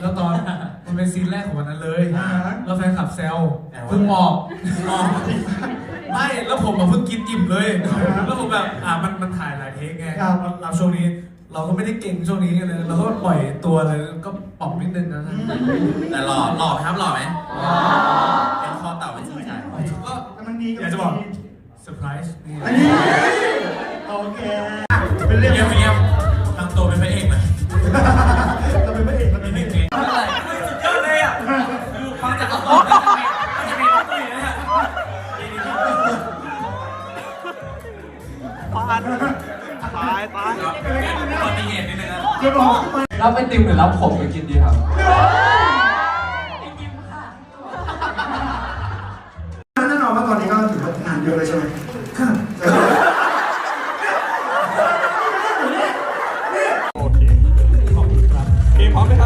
แล้วตอนมันเป็นซีนแรกของวันนั้นเลยอ่า แล้วแฟนคลับแซวเพิ่งออกออกไม่แล้วผมมาเพิ่งกินอิ่มเลย แล้วผมแบบอ่ามันมันถ่ายหลายเทคไงครับ เราช่วงนี้ เราก็ไม่ได้เก่งช่วงนี้กันเลยเราก็ปล่อยตัวเลยก็ป่องนิดนึงนะแต่หล่อหล่อไหมครับหล่อไหมเป็นคอเต่าเป็นชื่อชายก็แต่มันดีอยากจะบอกเซอร์ไพรส์นี่อันนี้โอเค เป็นเรื่องเยี่ยมเยี่ยมทำตัวเป็นพระเอกหน่ ตายตายอุบัติเหตุนิดนึงนะจะบอกไปรับไอติมหรือรับผมไปกินดีครับแน่นอนว่าตอนนี้ก็ถือว่างานเยอะเลยใช่ไหมครับโอเคขอบคุณครับเกมพร้อมไหมครับ